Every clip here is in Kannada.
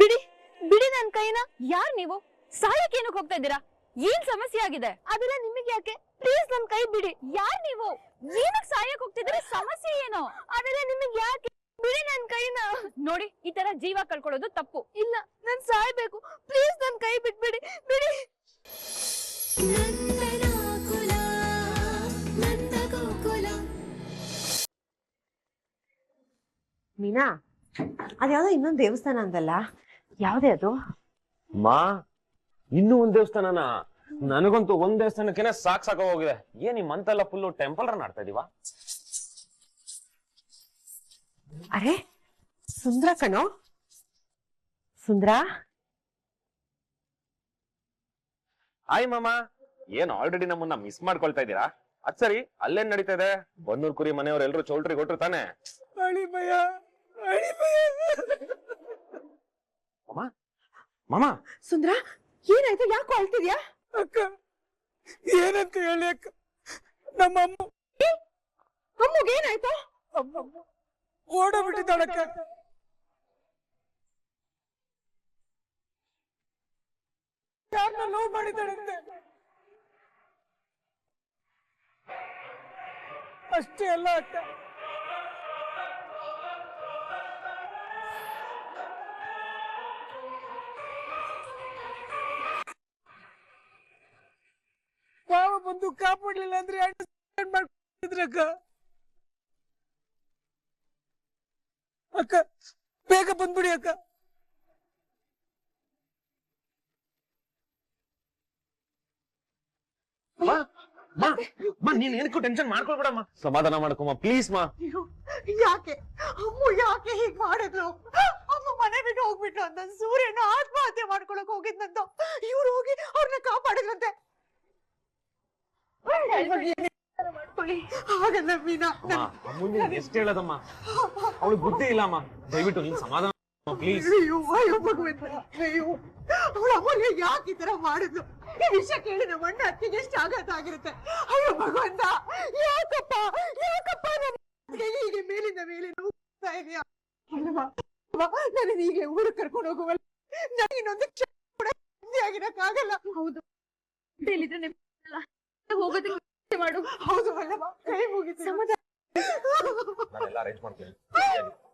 ಬಿಡಿ ಬಿಡಿ ನನ್ ಕೈನ. ಯಾರ್ ನೀವು? ಸಾಯಕ್ ಏನಕ್ಕೆ ಹೋಗ್ತಾ ಇದ್ದೀರಾ? ಏನ್ ಸಮಸ್ಯೆ ಆಗಿದೆ? ಅದೆಲ್ಲ ನಿಮಗೆ ಯಾಕೆ? ಪ್ಲೀಸ್ ನನ್ ಕೈ ಬಿಡಿ. ಯಾರ್ ನೀವು? ಏನಕ್ ಸಾಯಕ್ ಹೋಗ್ತಿದ್ರೆ ಸಮಸ್ಯೆ ಏನು? ಅದೆಲ್ಲ ನಿಮಗೆ ಯಾಕೆ? ಬಿಡಿ ನನ್ ಕೈನ. ನೋಡಿ ಈ ತರ ಜೀವ ಕಳ್ಕೊಳ್ಳೋದು ತಪ್ಪು. ಇಲ್ಲ ನಾನ್ ಸಾಯ್ಬೇಕು. ಪ್ಲೀಸ್ ನನ್ ಕೈ ಬಿಟ್ಬಿಡಿ. ಬಿಡಿ. ನಂದನಾಕುಲ ನಂದಗೋಕುಲ ಮೀನಾ ಅದ್ಯಾವ್ದೋ ಇನ್ನೊಂದು ದೇವಸ್ಥಾನ ಅಂದಲ್ಲ? ಯಾವ್ದೇ ಅದು? ಮಾ ಇನ್ನೂ ಒಂದ್ ದೇವಸ್ಥಾನನ? ನನಗಂತೂ ಒಂದ್ ದೇವಸ್ಥಾನಕ್ಕೆನೆ ಸಾಕ್ ಸಾಕ ಹೋಗಿದೆ ಏನ್ ಈ ಮಂತೆಲ್ಲ ಫುಲ್ ಟೆಂಪಲ್ ರನ್ ಆಡ್ತಾ ಇದೀವ? ಅರೆ ಸುಂದ್ರ ಕಣೋ? ಸುಂದ್ರ? ಹಾಯ್ ಮಾಮ. ಏನ್ ಆಲ್ರೆಡಿ ನಮ್ಮನ್ನ ಮಿಸ್ ಮಾಡ್ಕೊಳ್ತಾ ಇದೀರಾ? ಅದ್ ಸರಿ ಅಲ್ಲೇನ್ ನಡೀತಾ ಇದೆ? ಬನ್ನೂರ್ ಕುರಿ ಮನೆಯವ್ರು ಎಲ್ರು ಚೌಲ್ಟ್ರಿ ಕೊಟ್ರು ತಾನೆ? ಮಾಮ ಮಾಮ? ಸುಂದ್ರ ಏನಾಯ್ತು? ಯಾಕೆ ಅಳ್ತಿದ್ಯಾ? ಅಕ್ಕ ಏನಂತ ಹೇಳಿ ಅಕ್ಕ? ನಮ್ಮ ಅಮ್ಮ ಅಮ್ಮಗ್ ಏನಾಯ್ತು? ಅಮ್ಮಮ್ಮ ಓಡಬಿಟ್ಟಿದ್ದಾಳಕ್ಕ ಯಾರನ್ನ ಲವ್ ಮಾಡಿದ್ದಾಳಂತೆ ಅಷ್ಟೇ ಅಲ್ಲ ಅಕ್ಕ. ಬಂದು ಕಾಪಾಡ್ಲಿಲ್ಲ ಅಂದ್ರೆ ಮಾಡ್ಕೊಂಡಿದ್ರಕ್ಕ ಅಕ್ಕ. ಬೇಗ ಬಂದ್ಬಿಡಿ ಅಕ್ಕ. ನೀನ್ ಏನಕ್ಕೂ ಟೆನ್ಷನ್ ಮಾಡ್ಕೊಳ್ಬೇಡಮ್ಮ. ಸಮಾಧಾನ ಮಾಡ್ಕೊಮ್ಮ ಪ್ಲೀಸ್ ಮಾ. ಯಾಕೆ? ಅಮ್ಮ ಯಾಕೆ ಹೀಗ್ ಮಾಡಿದ್ಲು? ಅಮ್ಮ ಮನೆ ಬಿಟ್ಟು ಹೋಗ್ಬಿಟ್ಲು ಅಂತ ಸೂರ್ಯನ ಆತ್ಮಹತ್ಯೆ ಮಾಡ್ಕೊಳಕ್ ಹೋಗಿದ್ನಂತ. ಇವ್ರು ಹೋಗಿ ಅವ್ರನ್ನ ಕಾಪಾಡಿದ್ರಂತೆ. ಹಾಗಲ್ಲ ಮೀನಾ. ಅಮ್ಮ ಮುಂದೆ ಎಷ್ಟ್ ಹೇಳದಮ್ಮ? ಅವಳಿಗೆ ಬುದ್ಧಿ ಇಲ್ಲಮ್ಮ. ದಯವಿಟ್ಟು ನೀನ್ ಸಮಾಧಾನ ಪ್ಲೀಸ್ ಅಯ್ಯೋ ಅಯ್ಯೋ ಭಗವಂತ ಅಯ್ಯೋ. ಅವಳ ಅಮ್ಮನಿಗೆ ಯಾಕೆ ಈ ತರ ಮಾಡಿದ್ಲು ಈ ವಿಷಯ ಕೇಳಿ ನಮ್ಮ ಅಣ್ಣ ಅತ್ತಿಗೆ ಎಷ್ಟು ಆಘಾತ ಆಗಿರುತ್ತೆ. ಅಯ್ಯೋ ಭಗವಂತ ಯಾಕಪ್ಪ ಯಾಕಪ್ಪ ನನಗೆ ಹೀಗೆ ಮೇಲಿಂದ ಮೇಲೆ ನೋಡ್ತಾ ಇದೆಯಾ? ಅಲ್ವಾ ನಾನು ಹೀಗೆ ಊರು ಕರ್ಕೊಂಡು ಹೋಗುವಲ್ಲ ನನಗಿನ್ನೊಂದು ಕ್ಷಣ ಕೂಡ ಹೌದು. ಆಗಿರಕ್ಕಾಗಲ್ಲ ಹೌದು ಹೋಗೋದಕ್ಕೆ ಮಾಡು. ಹೌದು ಅಲ್ಲವಾ ಕೈ ಮುಗಿತು. ಸಮಾಧಾನ ನಾನೆಲ್ಲ ಅರೇಂಜ್ ಮಾಡ್ತೀನಿ.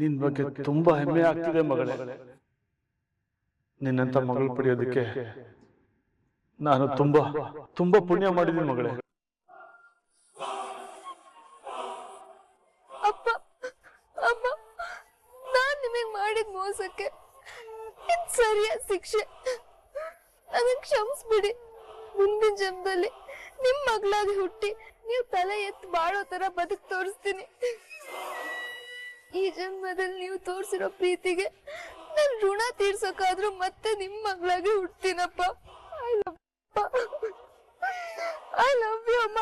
ನಿನ್ ಬಗ್ಗೆ ತುಂಬಾ ಹೆಮ್ಮೆ ಆಗ್ತಿದೆ ಮಗಳೇ. ನಿನ್ನಂತ ಮಗಳು ಪಡೆಯೋದಕ್ಕೆ ನಾನು ತುಂಬಾ ತುಂಬಾ ಪುಣ್ಯ ಮಾಡಿದ್ದೀನಿ ಮಗಳೇ. ಅಪ್ಪ ಅಮ್ಮ ನಾನ್ ನಿಮಗ್ ಮಾಡಿದ ಮೋಸಕ್ಕೆ ಸರಿಯಾದ ಶಿಕ್ಷೆ. ಅದನ್ನ ಕ್ಷಮಿಸ್ಬಿಡಿ. ಮುಂದಿನ ಜನ್ಮದಲ್ಲಿ ನಿಮ್ ಮಗಳಾಗಿ ಹುಟ್ಟಿ ನೀವು ತಲೆ ಎತ್ತು ಬಾಳೋ ತರ ಬದುಕ್ ತೋರಿಸ್ತೀನಿ. ಈ ಜನ್ಮದಲ್ಲಿ ನೀವು ತೋರಿಸಿರೋ ಪ್ರೀತಿಗೆ ನನ್ ಋಣ ತೀರ್ಸೋಕ್ಕಾದ್ರೂ ಮತ್ತೆ ನಿಮ್ ಮಗಳಾಗಿ ಹುಡ್ತೀನಪ್ಪ I love I love you ಅಮ್ಮ.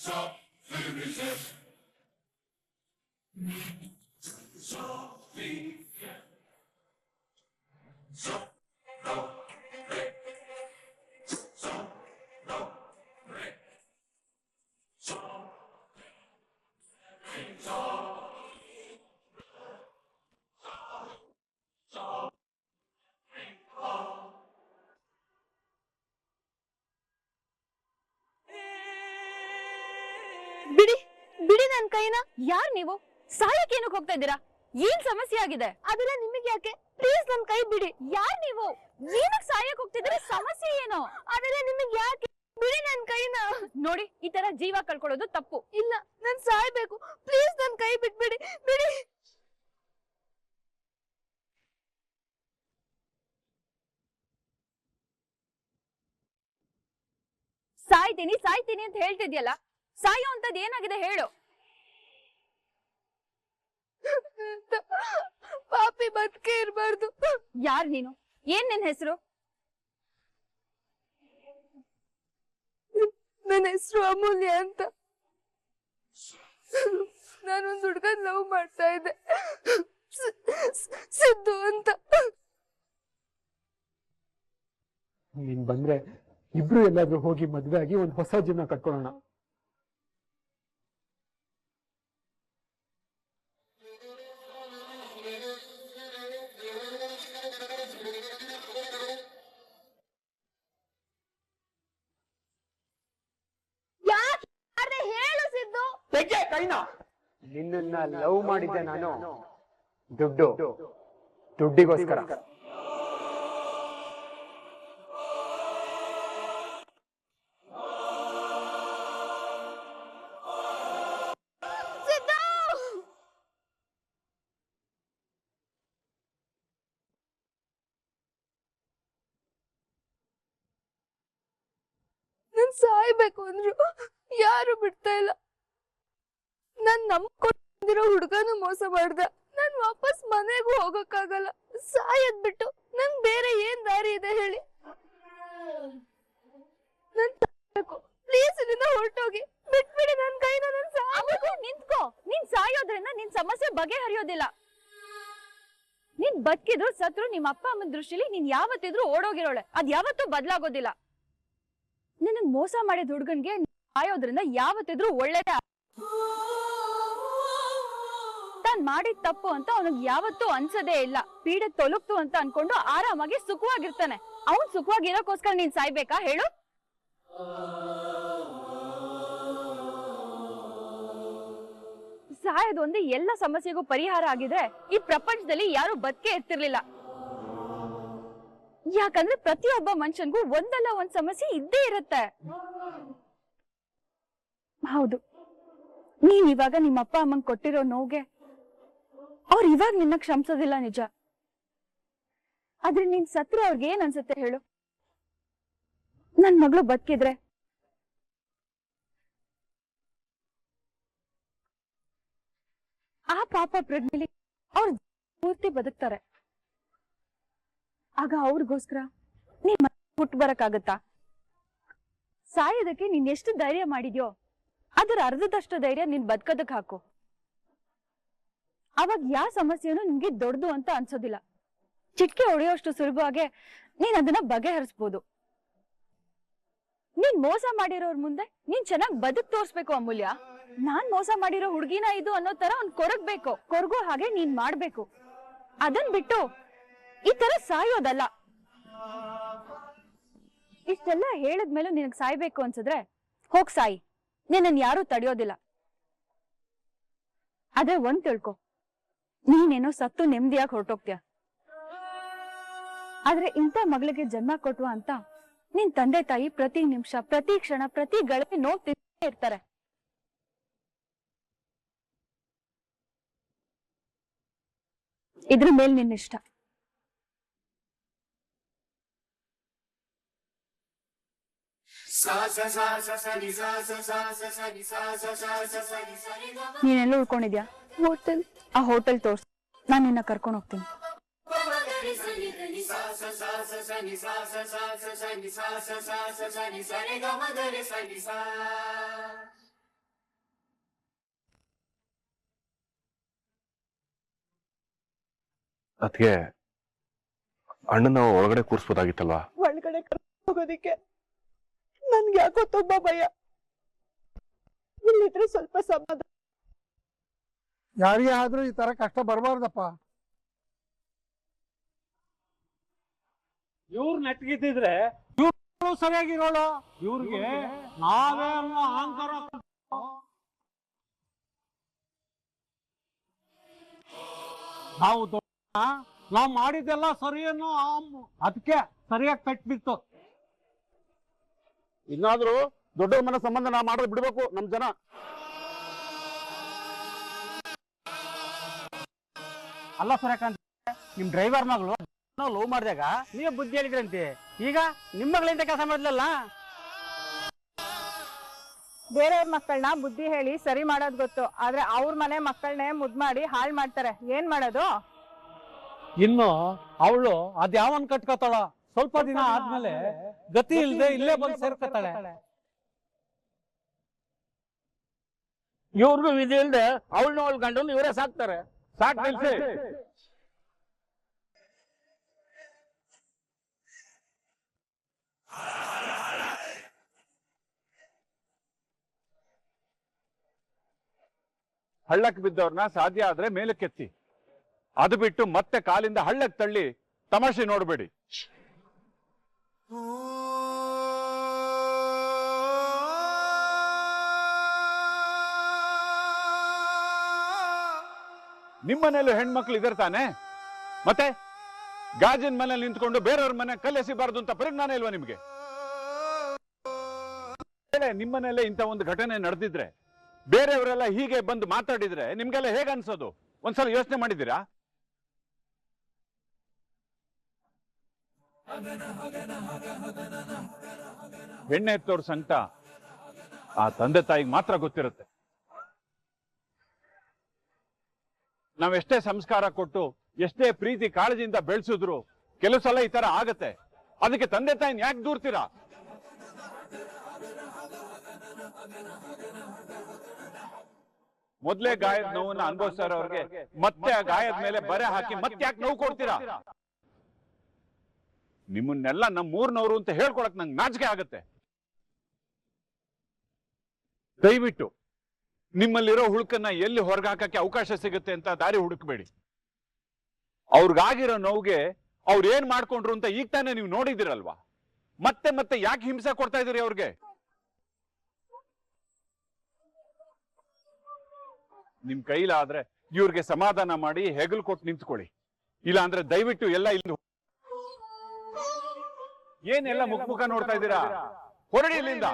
Stop. ಕೈನ ಯಾರ್ ನೀವು? ಸಾಯಕ್ಕೆ ಏನಕ್ಕೆ ಹೋಗ್ತಾ ಇದ್ದೀರಾ? ಏನ್ ಸಮಸ್ಯೆ ಆಗಿದೆ? ಅದೆಲ್ಲ ನಿಮಗೆ ಯಾಕೆ? ಪ್ಲೀಸ್ ನನ್ ಕೈ ಬಿಡಿ. ಯಾರ್ ನೀವು? ಏನಕ್ ಸಾಯಕ್ ಹೋಗ್ತಿದ್ರೆ ಸಮಸ್ಯೆ ಏನು? ಅದೆಲ್ಲ ನಿಮಗೆ ಯಾಕೆ? ಬಿಡಿ ನನ್ ಕೈನ. ನೋಡಿ, ಈ ತರ ಜೀವ ಕಳ್ಕೊಳ್ಳೋದು ತಪ್ಪು. ಇಲ್ಲ, ನಾನ್ ಸಾಯ್ಬೇಕು. ಪ್ಲೀಸ್ ನನ್ ಕೈ ಬಿಟ್ಬಿಡಿ. ಬಿಡಿ. ಸಾಯ್ತೀನಿ ಸಾಯ್ತೀನಿ ಅಂತ ಹೇಳ್ತಿದ್ಯಲ್ಲ? ಸಾಯೋ ಅಂತದ್ ಏನಾಗಿದೆ ಹೇಳು ಪಾಪಿ ಬದುಕೆ ಇರ್ಬಾರ್ದು ಯಾರ್ ನೀನು? ಏನ್ ನಿನ್ ಹೆಸರು? ನನ್ನ ಹೆಸರು ಅಮೂಲ್ಯ ಅಂತ. ನಾನೊಂದು ಹುಡ್ಗನ್ ಲವ್ ಮಾಡ್ತಾ ಇದ್ದೆ. ಸಿದ್ದು ಅಂತ. ನೀನ್ ಬಂದ್ರೆ ಇಬ್ರು ಎಲ್ಲಾದ್ರೂ ಹೋಗಿ ಮದ್ವೆ ಆಗಿ ಒಂದ್ ಹೊಸ ಜೀವನ ಕಟ್ಕೊಳ್ಳೋಣ ನಿನ್ನನ್ನ ಲವ್ ಮಾಡಿದ್ದೆ ನಾನು. ದುಡ್ಡು. ದುಡ್ಡಿಗೋಸ್ಕರ. ಸಾಯ್ಬೇಕು ಅಂದ್ರು ಯಾರು ಬಿಡ್ತಾ ಇಲ್ಲ. ನಾನ್ ನಂಬ್ಕೊಂಡಿರೋ ಹುಡ್ಗನು ಮೋಸ ಮಾಡ್ದ. ನಾನ್ ವಾಪಸ್ ಮನೆಗೂ ಹೋಗಕ್ಕಾಗಲ್ಲ. ಸಾಯದ್ ಬಿಟ್ಟು ನನ್ ಬೇರೆ ಏನ್ ದಾರಿ ಇದೆ ಹೇಳಿ. ನನ್ ಪ್ಲೀಸ್ ಇಲ್ಲಿಂದ ಹೊರಟೋಗಿ. ಬಿಟ್ಬಿಡಿ ನನ್ ಕೈನ, ನನ್ ಸಾಕು ನಿಂತ್ಕೋ. ನೀನ್ ಸಾಯೋದ್ರಿಂದ ನಿನ್ ಸಮಸ್ಯೆ ಬಗೆಹರಿಯೋದಿಲ್ಲ. ನೀನ್ ಬದುಕಿದ್ರು ಸತ್ರು, ನಿಮ್ ಅಪ್ಪ ಅಮ್ಮನ ದೃಷ್ಟಿಲಿ ನೀನ್ ಯಾವತ್ತಿದ್ರು ಓಡೋಗಿರೋಳೆ. ಅದ್ ಯಾವತ್ತೂ ಬದಲಾಗೋದಿಲ್ಲ. ನಿನ್ನ ಮೋಸ ಮಾಡಿದ ಹುಡ್ಗನ್ಗೆ ಸಾಯೋದ್ರಿಂದ ಯಾವತ್ತಿದ್ರು ಒಳ್ಳೇದೇ ತಾನ್ ಮಾಡಿದ ತಪ್ಪು ಅಂತ ಅವನಿಗೆ ಯಾವತ್ತೂ ಅನ್ಸದೇ ಇಲ್ಲ. ಪೀಡೆ ತೊಲಗ್ತು ಅಂತ ಅನ್ಕೊಂಡು ಆರಾಮಾಗಿ ಸುಖವಾಗಿರ್ತಾನೆ. ಅವನ್ ಸುಖವಾಗಿರೋಕೋಸ್ಕರ ನೀನ್ ಸಾಯ್ಬೇಕಾ? ಹೇಳು. ಸಾಯೋದು ಒಂದು ಎಲ್ಲ ಸಮಸ್ಯೆಗೂ ಪರಿಹಾರ ಆಗಿದ್ರೆ ಈ ಪ್ರಪಂಚದಲ್ಲಿ ಯಾರು ಬದುಕೆ ಇರ್ತಿರ್ಲಿಲ್ಲ. ಯಾಕಂದ್ರೆ ಪ್ರತಿಯೊಬ್ಬ ಮನುಷ್ಯನ್ಗೂ ಒಂದಲ್ಲ ಒಂದ್ ಸಮಸ್ಯೆ ಇದ್ದೇ ಇರುತ್ತೆ. ಹೌದು. ನೀನ್ ಇವಾಗ ನಿಮ್ಮ ಅಪ್ಪ ಅಮ್ಮಂಗ್ ಕೊಟ್ಟಿರೋ ನೋವ್ಗೆ ಅವ್ರು ಇವಾಗ ನಿನ್ನ ಕ್ಷಮಿಸೋದಿಲ್ಲ ನಿಜ. ಆದ್ರೆ ನೀನ್ ಸತ್ರು ಅವ್ರಿಗೆ ಏನ್ ಅನ್ಸುತ್ತೆ ಹೇಳು? ನನ್ ಮಗಳು ಬದುಕಿದ್ರೆ? ಆ ಪಾಪ ಪ್ರಜ್ಞೆಲಿ ಅವ್ರ ಪೂರ್ತಿ ಬದುಕ್ತಾರೆ. ಆಗ ಅವ್ರಿಗೋಸ್ಕರ ನೀನ್ ಹುಟ್ಟು ಬರಕ್ಕಾಗತ್ತಾ? ಸಾಯೋದಕ್ಕೆ ನೀನ್ ಎಷ್ಟು ಧೈರ್ಯ ಮಾಡಿದ್ಯೋ, ಅದರ ಅರ್ಧದಷ್ಟು ಧೈರ್ಯ ನೀನ್ ಬದುಕೋದಕ್ ಹಾಕು. ಅವಾಗ ಯಾವ ಸಮಸ್ಯೆನೂ ನಿಮ್ಗೆ ದೊಡ್ಡದು ಅಂತ ಅನ್ಸೋದಿಲ್ಲ. ಚಿಟ್ಕೆ ಹೊಡೆಯೋಷ್ಟು ಸುಲಭವಾಗಿ ನೀನ್ ಅದನ್ನ ಬಗೆಹರಿಸ್ಬೋದು. ನೀನ್ ಮೋಸ ಮಾಡಿರೋರ್ ಮುಂದೆ ನೀನ್ ಚೆನ್ನಾಗ್ ಬದುಕ್ ತೋರ್ಸ್ಬೇಕು ಅಮೂಲ್ಯ. ನಾನ್ ಮೋಸ ಮಾಡಿರೋ ಹುಡ್ಗಿನ ಇದು ಅನ್ನೋ ತರ ಅವ್ನ್ ಕೊರಗ್ಬೇಕು. ಕೊರಗೋ ಹಾಗೆ ನೀನ್ ಮಾಡ್ಬೇಕು. ಅದನ್ ಬಿಟ್ಟು ಈ ತರ ಸಾಯೋದಲ್ಲ. ಇಷ್ಟೆಲ್ಲ ಹೇಳಿದ್ಮೇಲೂ ನಿನಗ್ ಸಾಯ್ಬೇಕು ಅನ್ಸಿದ್ರೆ ಹೋಗ್ ಸಾಯಿ. ನಿನ್ನ ಯಾರು ತಡೆಯೋದಿಲ್ಲ. ಆದ್ರೆ ಒಂದ್ ತಿಳ್ಕೊ. ನೀನೇನೋ ಸತ್ತು ನೆಮ್ಮದಿಯಾಗಿ ಹೊರಟೋಗ್ತೀಯ? ಆದ್ರೆ ಇಂಥ ಮಗಳಿಗೆ ಜನ್ಮ ಕೊಟ್ಟುವ ಅಂತ ನಿನ್ ತಂದೆ ತಾಯಿ ಪ್ರತಿ ನಿಮಿಷ, ಪ್ರತಿ ಕ್ಷಣ, ಪ್ರತಿ ಗಳಿಗೆ ನೋವು ಇರ್ತಾರೆ. ಇದ್ರ ಮೇಲೆ ನಿನ್ನ ಇಷ್ಟ ನೀನೆಲ್ಲ ಉಳ್ಕೊಂಡಿದ್ಯಾ? ಹೋಟೆಲ್ ಆ ಹೋಟೆಲ್ ತೋರ್ಸ್. ನಾನು ನಿನ್ನ ಕರ್ಕೊಂಡು ಹೋಗ್ತೀನಿ. ಅದಕ್ಕೆ ಅಣ್ಣನ ಒಳಗಡೆ ಕೂರಿಸ್ಬೋದಾಗಿತ್ತಲ್ವಾ? ಒಳಗಡೆ ಹೋಗೋದಿಕ್ಕೆ. ನನ್ಗೆ ಯಾಕೋ ತುಂಬಾ ಭಯ. ಇಲ್ಲಿದ್ರೆ ಸ್ವಲ್ಪ ಸಮಾಧಾನ. ಯಾರಿಗೆ ಆದ್ರೂ ಈ ತರ ಕಷ್ಟ ಬರಬಾರ್ದಪ್ಪ. ಇವ್ರು ನೆಟ್ಗಿದ್ದಿದ್ರೆ ಇವ್ರು ಸರಿಯಾಗಿರೋಳು. ಇವ್ರಿಗೆ ನಾವೇ ಅನ್ನೋ ಅಹಂಕಾರ ನಾವು ದೊಡ್ಡ ನಾವು ಮಾಡಿದ್ದೆಲ್ಲ ಸರಿಯನ್ನು ಅದಕ್ಕೆ ಸರಿಯಾಗಿ ಕಟ್ಬಿತ್ತು ಇನ್ನಾದ್ರೂ ದೊಡ್ಡವ್ರ ಮನೆ ಸಂಬಂಧ ನಾ ಮಾಡೋದು ಬಿಡ್ಬೇಕು ನಮ್ ಜನ. ಅಲ್ಲ ಸೂರ್ಯಕಾಂತ್ ನಿಮ್ ಡ್ರೈವರ್ ಮಗಳು ಲವ್ ಮಾಡಿದಾಗ ನೀವೇ ಬುದ್ಧಿ ಹೇಳಿದ್ರಂತೆ. ಈಗ ನಿಮ್ಮ ಮಗಳಿಂದ ಕೆಲಸ ಮಾಡ್ಲಲ್ಲ ಬೇರೆಯವ್ರ ಮಕ್ಕಳನ್ನ ಬುದ್ಧಿ ಹೇಳಿ ಸರಿ ಮಾಡೋದ್ ಗೊತ್ತು. ಆದ್ರೆ ಅವ್ರ ಮನೆ ಮಕ್ಕಳನ್ನೇ ಮುದ್ ಮಾಡಿ ಹಾಳ್ ಮಾಡ್ತಾರೆ. ಏನ್ ಮಾಡೋದು? ಇನ್ನು ಅವಳು ಅದ್ಯಾವನ್ ಕಟ್ಕೋತಾಳ? ಸ್ವಲ್ಪ ದಿನ ಆದ್ಮೇಲೆ ಗತಿ ಇಲ್ಲದೆ ಇಲ್ಲೇ ಬಂದು ಸೇರ್ಕೊತಾಳೆ. ಇವ್ರಿಗೂ ವಿಧಿ ಇಲ್ದೆ ಅವಳನ್ನ ಅವಳ ಗಂಡನ್ ಇವರೇ ಸಾಕ್ತಾರೆ. ಸಾಕ್ ನಿಲ್ಸಿ. ಹಳ್ಳಕ್ಕೆ ಬಿದ್ದವ್ರನ್ನ ಸಾಧ್ಯ ಆದ್ರೆ ಮೇಲಕ್ಕೆತ್ತಿ. ಅದು ಬಿಟ್ಟು ಮತ್ತೆ ಕಾಲಿಂದ ಹಳ್ಳಕ್ಕೆ ತಳ್ಳಿ ತಮಾಷೆ ನೋಡಬೇಡಿ. ನಿಮ್ಮನೇಲೂ ಹೆಣ್ಮಕ್ಳು ಇದರ್ ತಾನೆ? ಮತ್ತೆ ಗಾಜಿನ ಮನೇಲಿ ನಿಂತ್ಕೊಂಡು ಬೇರೆಯವ್ರ ಮನೆ ಕಲ್ಲೆಸಿಬಾರ್ದು ಅಂತ ಪರಿಜ್ಞಾನ ಇಲ್ವಾ ನಿಮ್ಗೆ? ಮನೆಯಲ್ಲೇ ಇಂಥ ಒಂದು ಘಟನೆ ನಡೆದಿದ್ರೆ, ಬೇರೆಯವರೆಲ್ಲ ಹೀಗೆ ಬಂದು ಮಾತಾಡಿದ್ರೆ ನಿಮ್ಗೆಲ್ಲ ಹೇಗೆ ಅನ್ಸೋದು? ಒಂದ್ಸಲ ಯೋಚನೆ ಮಾಡಿದ್ದೀರಾ? ಹೆಣ್ಣೆ ಸಂಕಟ ಆ ತಂದೆ ತಾಯಿಗೆ ಮಾತ್ರ ಗೊತ್ತಿರುತ್ತೆ. ನಾವೆಷ್ಟೇ ಸಂಸ್ಕಾರ ಕೊಟ್ಟು, ಎಷ್ಟೇ ಪ್ರೀತಿ ಕಾಳಜಿಯಿಂದ ಬೆಳೆಸಿದ್ರು, ಕೆಲವು ಸಲ ಈ ತರ ಆಗತ್ತೆ. ಅದಕ್ಕೆ ತಂದೆ ತಾಯಿನ ಯಾಕೆ ದೂರ್ತೀರಾ? ಮೊದ್ಲೇ ಗಾಯದ ನೋವನ್ನ ಅನುಭವಿಸ್ತಾರ ಅವ್ರಿಗೆ, ಮತ್ತೆ ಆ ಗಾಯದ ಮೇಲೆ ಬರೆ ಹಾಕಿ ಮತ್ತೆ ಯಾಕೆ ನೋವು ಕೊಡ್ತೀರಾ? ನಿಮ್ಮನ್ನೆಲ್ಲ ನಮ್ಮ ಊರ್ನವ್ರು ಅಂತ ಹೇಳ್ಕೊಳಕ್ ನಂಗೆ ನಾಚಿಕೆ ಆಗತ್ತೆ. ದಯವಿಟ್ಟು ನಿಮ್ಮಲ್ಲಿರೋ ಹುಳುಕನ್ನ ಎಲ್ಲಿ ಹೊರಗಾಕಕ್ಕೆ ಅವಕಾಶ ಸಿಗುತ್ತೆ ಅಂತ ದಾರಿ ಹುಡುಕ್ಬೇಡಿ. ಅವ್ರಿಗಾಗಿರೋ ನೋವಿಗೆ ಅವ್ರು ಏನ್ ಮಾಡ್ಕೊಂಡ್ರು ಅಂತ ಈಗ ತಾನೇ ನೀವು ನೋಡಿದಿರಲ್ವಾ ಮತ್ತೆ ಮತ್ತೆ ಯಾಕೆ ಹಿಂಸೆ ಕೊಡ್ತಾ ಇದ್ರಿ ಅವ್ರಿಗೆ? ನಿಮ್ ಕೈಲಾದ್ರೆ ಇವ್ರಿಗೆ ಸಮಾಧಾನ ಮಾಡಿ ಹೆಗಲು ಕೊಟ್ಟು ನಿಂತ್ಕೊಳ್ಳಿ. ಇಲ್ಲ ಅಂದ್ರೆ ದಯವಿಟ್ಟು ಎಲ್ಲ ಇಲ್ಲಿ ಏನೆಲ್ಲ ಮುಖ ಮುಖ ನೋಡ್ತಾ ಇದ್ದೀರಾ? ಹೊರಡಿ ಇಲ್ಲಿಂದ.